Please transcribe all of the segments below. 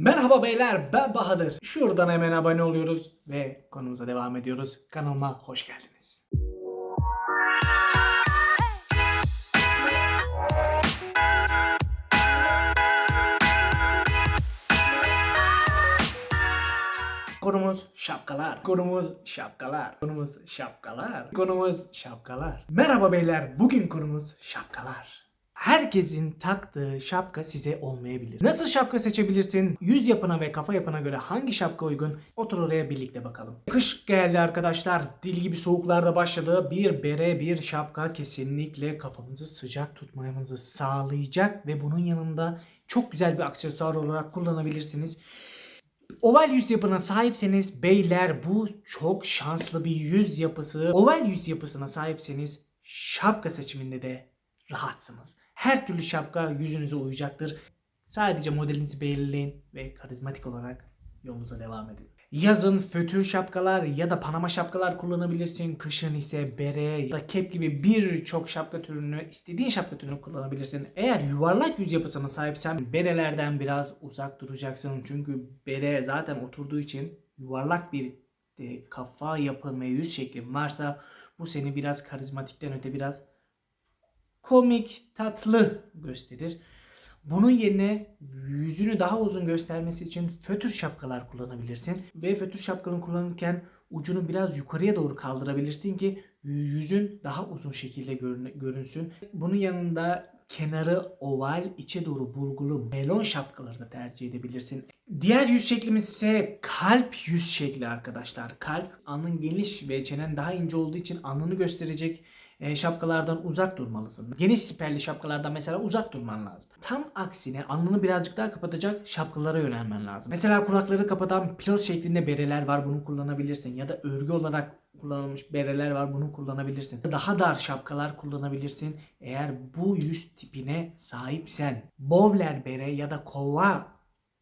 Merhaba beyler ben Bahadır. Şuradan hemen abone oluyoruz ve konumuza devam ediyoruz. Kanalıma hoş geldiniz. Konumuz şapkalar. Konumuz şapkalar. Konumuz şapkalar. Konumuz şapkalar. Merhaba beyler. Bugün konumuz şapkalar. Herkesin taktığı şapka size olmayabilir. Nasıl şapka seçebilirsin? Yüz yapına ve kafa yapına göre hangi şapka uygun? Otur oraya birlikte bakalım. Kış geldi arkadaşlar. Dil gibi soğuklarda başladı. Bir bere, bir şapka kesinlikle kafamızı sıcak tutmamızı sağlayacak ve bunun yanında çok güzel bir aksesuar olarak kullanabilirsiniz. Oval yüz yapına sahipseniz beyler bu çok şanslı bir yüz yapısı. Oval yüz yapısına sahipseniz şapka seçiminde de rahatsınız. Her türlü şapka yüzünüze uyacaktır. Sadece modelinizi belirleyin ve karizmatik olarak yolunuza devam edin. Yazın fötür şapkalar ya da panama şapkalar kullanabilirsin. Kışın ise bere ya da kep gibi birçok şapka türünü istediğin şapka türünü kullanabilirsin. Eğer yuvarlak yüz yapısına sahipsen berelerden biraz uzak duracaksın. Çünkü bere zaten oturduğu için yuvarlak bir e, kafa yapın ve yüz şeklin varsa bu seni biraz karizmatikten öte biraz komik, tatlı gösterir. Bunun yerine yüzünü daha uzun göstermesi için fötür şapkalar kullanabilirsin. Ve fötür şapkanı kullanırken ucunu biraz yukarıya doğru kaldırabilirsin ki yüzün daha uzun şekilde görün- görünsün. Bunun yanında kenarı oval, içe doğru burgulu melon şapkaları da tercih edebilirsin. Diğer yüz şeklimiz ise kalp yüz şekli arkadaşlar. Kalp alnın geniş ve çenen daha ince olduğu için alnını gösterecek e, şapkalardan uzak durmalısın. Geniş siperli şapkalardan mesela uzak durman lazım. Tam aksine alnını birazcık daha kapatacak şapkalara yönelmen lazım. Mesela kulakları kapatan pilot şeklinde bereler var bunu kullanabilirsin. Ya da örgü olarak kullanılmış bereler var bunu kullanabilirsin. Daha dar şapkalar kullanabilirsin. Eğer bu yüz tipine sahipsen bowler bere ya da kova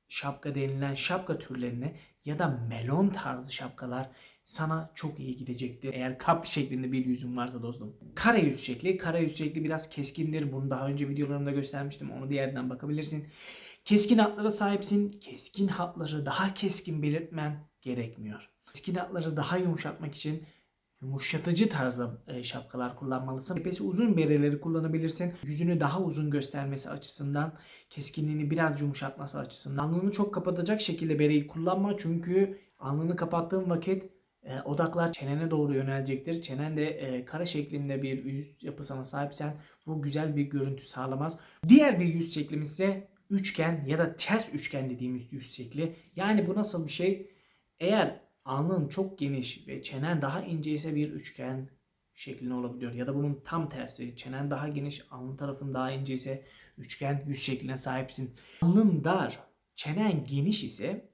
şapka denilen şapka türlerine ya da melon tarzı şapkalar sana çok iyi gidecektir. Eğer kap şeklinde bir yüzün varsa dostum. Kare yüz şekli. Kare yüz şekli biraz keskindir. Bunu daha önce videolarımda göstermiştim. Onu diğerden bakabilirsin. Keskin hatlara sahipsin. Keskin hatları daha keskin belirtmen gerekmiyor. Keskin hatları daha yumuşatmak için yumuşatıcı tarzda e, şapkalar kullanmalısın. Tepesi uzun bereleri kullanabilirsin. Yüzünü daha uzun göstermesi açısından, keskinliğini biraz yumuşatması açısından. Alnını çok kapatacak şekilde bereyi kullanma çünkü alnını kapattığın vakit e, odaklar çenene doğru yönelecektir. Çenen de e, kare şeklinde bir yüz yapısına sahipsen bu güzel bir görüntü sağlamaz. Diğer bir yüz şeklimiz ise üçgen ya da ters üçgen dediğimiz yüz şekli. Yani bu nasıl bir şey? Eğer alnın çok geniş ve çenen daha ince ise bir üçgen şeklinde olabiliyor. Ya da bunun tam tersi. Çenen daha geniş, alnın tarafın daha ince ise üçgen yüz şekline sahipsin. Alnın dar, çenen geniş ise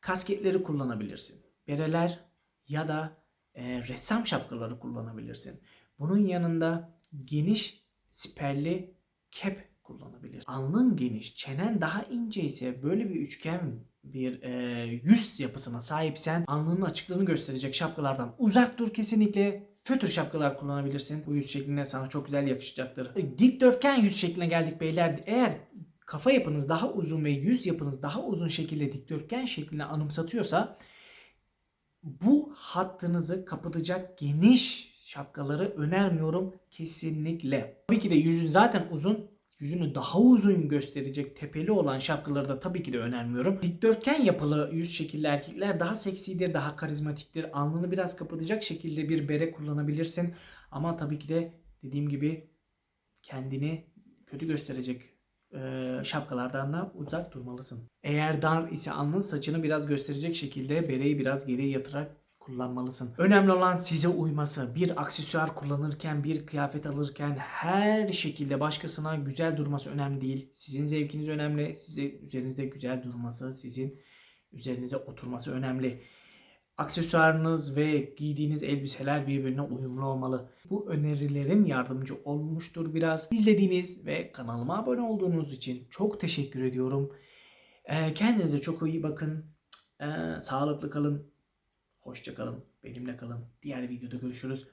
kasketleri kullanabilirsin. Bereler ya da e, ressam şapkaları kullanabilirsin. Bunun yanında geniş siperli kep kullanabilirsin. Alnın geniş, çenen daha ince ise böyle bir üçgen bir e, yüz yapısına sahipsen alnının açıklığını gösterecek şapkalardan uzak dur kesinlikle. Fötür şapkalar kullanabilirsin. Bu yüz şekline sana çok güzel yakışacaktır. E, Dikdörtgen yüz şekline geldik beyler. Eğer kafa yapınız daha uzun ve yüz yapınız daha uzun şekilde dikdörtgen şeklini anımsatıyorsa bu hattınızı kapatacak geniş şapkaları önermiyorum kesinlikle. Tabii ki de yüzün zaten uzun. Yüzünü daha uzun gösterecek tepeli olan şapkaları da tabii ki de önermiyorum. Dikdörtgen yapılı yüz şekilli erkekler daha seksidir, daha karizmatiktir. Alnını biraz kapatacak şekilde bir bere kullanabilirsin. Ama tabii ki de dediğim gibi kendini kötü gösterecek e, şapkalardan da uzak durmalısın. Eğer dar ise alnın saçını biraz gösterecek şekilde bereyi biraz geriye yatırarak kullanmalısın. Önemli olan size uyması. Bir aksesuar kullanırken, bir kıyafet alırken her şekilde başkasına güzel durması önemli değil. Sizin zevkiniz önemli. Size üzerinizde güzel durması, sizin üzerinize oturması önemli. Aksesuarınız ve giydiğiniz elbiseler birbirine uyumlu olmalı. Bu önerilerim yardımcı olmuştur biraz. İzlediğiniz ve kanalıma abone olduğunuz için çok teşekkür ediyorum. Kendinize çok iyi bakın. Sağlıklı kalın. Hoşça kalın. Benimle kalın. Diğer videoda görüşürüz.